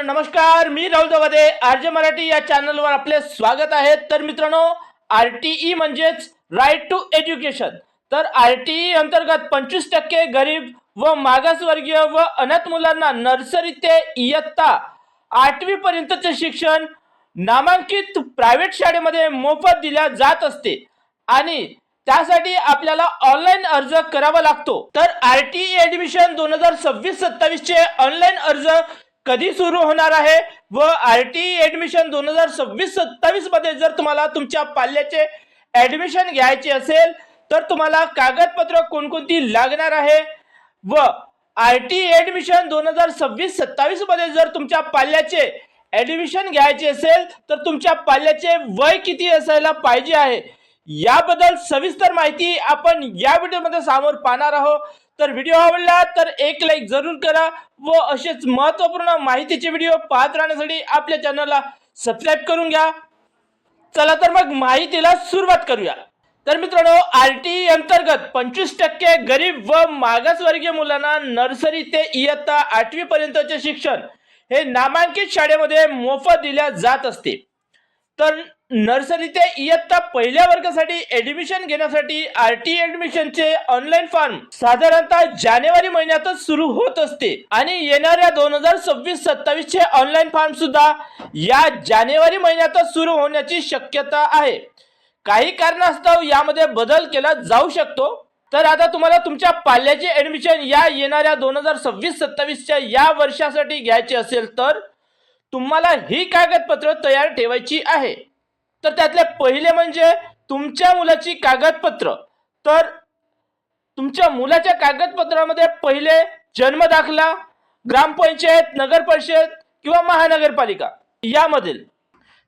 तर नमस्कार मी राहुल दवादे आरजे मराठी या चॅनलवर आपले स्वागत आहे. तर मित्रांनो आर टी ई म्हणजेच राईट टू एज्युकेशन तर आर टी ई अंतर्गत पंचवीस टक्के गरीब व मागासवर्गीय व अनाथ मुलांना नर्सरी ते इयत्ता आठवी पर्यंतचे शिक्षण नामांकित प्रायव्हेट शाळेमध्ये मोफत दिल्या जात असते. आणि त्यासाठी आपल्याला ऑनलाईन अर्ज करावा लागतो. तर आर टी ऍडमिशन दोन हजार सव्वीस सत्तावीस चे ऑनलाईन अर्ज कधी सुरू होणार आहे व आर टी ॲडमिशन दोन हजार सव्वीस सत्तावीसमध्ये जर तुम्हाला तुमच्या पाल्याचे ॲडमिशन घ्यायचे असेल तर तुम्हाला कागदपत्र कोणकोणती लागणार आहे? व आर टी ॲडमिशन दोन हजार सव्वीस सत्तावीसमध्ये जर तुमच्या पाल्याचे ॲडमिशन घ्यायचे असेल तर तुमच्या पाल्याचे वय किती असायला पाहिजे आहे? याबद्दल सविस्तर माहिती आपण या व्हिडिओमध्ये समोर पाहणार आहोत. तर व्हिडिओ आवडला तर एक लाईक जरूर करा व असेच महत्त्वपूर्ण माहितीचे व्हिडिओ पाहत राहण्यासाठी आपल्या चॅनलला सबस्क्राईब करून घ्या. चला तर मग माहितीला सुरुवात करूया. तर मित्रांनो आर टी अंतर्गत पंचवीस टक्के गरीब व मागासवर्गीय मुलांना नर्सरी ते इयत्ता आठवी पर्यंतचे शिक्षण हे नामांकित शाळेमध्ये मोफत दिल्या जात असते. तर नर्सरी ते इयत्ता पहिल्या वर्गासाठी ऍडमिशन घेण्यासाठी आर टी ऍडमिशनचे ऑनलाईन फॉर्म साधारणतः जानेवारी महिन्यातच सुरू होत असते. आणि येणाऱ्या दोन हजार सव्वीस सत्तावीस चे ऑनलाईन फॉर्म सुद्धा या जानेवारी महिन्यातच सुरू होण्याची शक्यता आहे. काही कारणास्तव यामध्ये बदल केला जाऊ शकतो. तर आता तुम्हाला तुमच्या पाल्याचे ऍडमिशन या येणाऱ्या दोन हजार सव्वीस सत्तावीसच्या या वर्षासाठी घ्यायचे असेल तर तुम्हाला ही कागदपत्र तयार ठेवायची आहे. तर त्यातले पहिले म्हणजे तुमच्या मुलाची कागदपत्र. तर तुमच्या मुलाच्या कागदपत्रामध्ये पहिले जन्म दाखला ग्रामपंचायत नगर परिषद किंवा महानगरपालिका यामधील.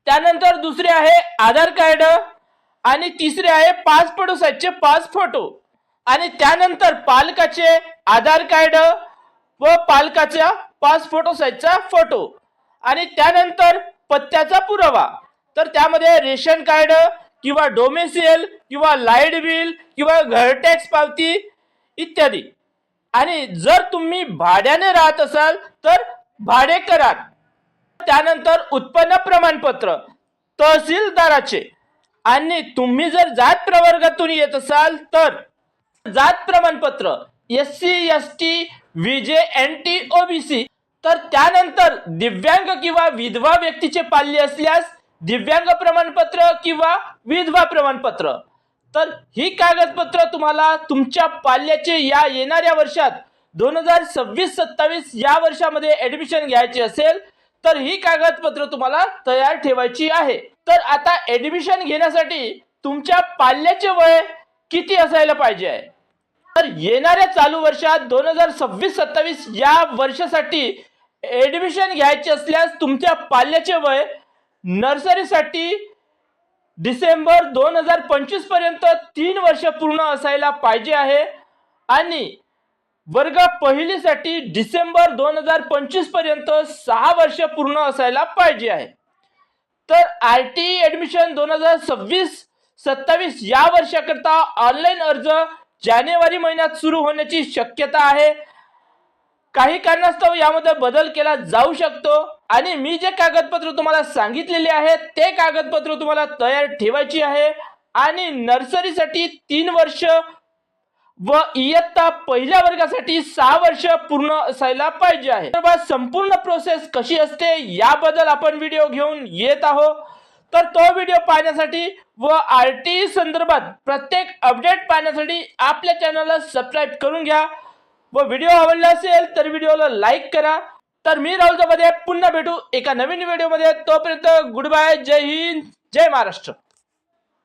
त्यानंतर दुसरे आहे आधार कार्ड आणि तिसरे आहे पासपोर्ट साईजचे पाच फोटो. आणि त्यानंतर पालकाचे आधार कार्ड व पालकाच्या पाच फोटो साईजचा फोटो. आणि त्यानंतर पत्त्याचा पुरावा. तर त्यामध्ये रेशन कार्ड किंवा डोमेसियल किंवा लाइट बिल किंवा घर टॅक्स पावती इत्यादी. आणि जर तुम्ही भाड्याने राहत असाल तर भाडे करार त्यानंतर उत्पन्न प्रमाणपत्र तहसीलदाराचे. आणि तुम्ही जर जात प्रवर्गातून येत असाल तर जात प्रमाणपत्र S C S T VJ N T OBC तर त्यानंतर दिव्यांग किंवा विधवा व्यक्तीचे पाल्य असल्यास दिव्यांग प्रमाणपत्र किंवा विधवा प्रमाणपत्र. तर ही कागदपत्र तुम्हाला तुमच्या पाल्याचे या येणाऱ्या वर्षात दोन हजार सव्वीस सत्तावीस या वर्षामध्ये ऍडमिशन घ्यायची असेल तर ही कागदपत्र तुम्हाला तयार ठेवायची आहे. तर आता ऍडमिशन घेण्यासाठी तुमच्या पाल्याचे वय किती असायला पाहिजे? आहे तर येणाऱ्या चालू वर्षात दोन हजार सव्वीस सत्तावीस या वर्षासाठी ऍडमिशन घ्यायचे असल्यास तुमच्या पाल्याचे वय नर्सरीसाठी डिसेंबर दोन हजार पंचवीसपर्यंत तीन वर्ष पूर्ण असायला पाहिजे आहे. आणि वर्ग पहिलीसाठी डिसेंबर दोन हजार पंचवीसपर्यंत सहा वर्ष पूर्ण असायला पाहिजे आहे. तर आर टी ऍडमिशन दोन हजार सव्वीस सत्तावीस या वर्षाकरता ऑनलाईन अर्ज जानेवारी महिन्यात सुरू होण्याची शक्यता आहे. काही कारणास्तव यामध्ये बदल केला जाऊ शकतो. आणि मी जे कागदपत्र तुम्हाला सांगितलेले आहेत ते कागदपत्र तुम्हाला तयार ठेवायची आहे. आणि नर्सरीसाठी तीन वर्ष व इयत्ता पहिल्या वर्गासाठी सहा वर्ष पूर्ण असायला पाहिजे आहे. तर संपूर्ण प्रोसेस कशी असते याबद्दल आपण व्हिडिओ घेऊन येत आहोत. तर तो व्हिडिओ पाहण्यासाठी व आर टी संदर्भात प्रत्येक अपडेट पाहण्यासाठी आपल्या चॅनलला सबस्क्राईब करून घ्या. व व्हिडिओ आवडला असेल तर व्हिडिओला लाईक करा. तर मी राहुलमध्ये पुन्हा भेटू एका नवीन व्हिडिओमध्ये तोपर्यंत गुड बाय जय हिंद जय महाराष्ट्र.